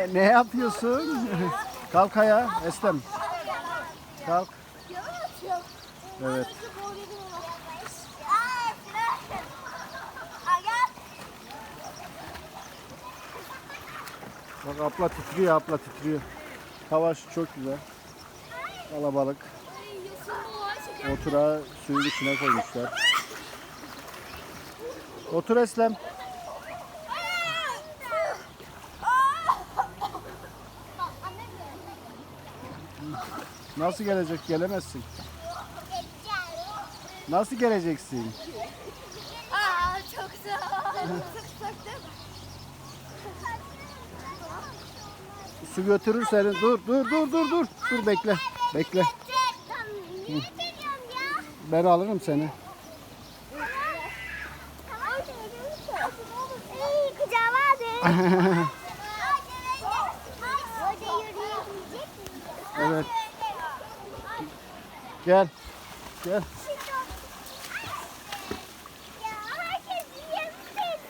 Ne ne yapıyorsun? Kalk ayağa Eslem. Kalk. Evet. Bak abla titriyor abla titriyor. Hava çok güzel. Kalabalık. Otura suyun içine koymuşlar. Otur Eslem. Nasıl gelecek? Gelemezsin. Nasıl geleceksin? Aa çok zor. Su götürür seni. Dur dur dur dur dur. Dur bekle. Bekle. Ben alırım seni. Kucağıma. Evet. Gel. Gel.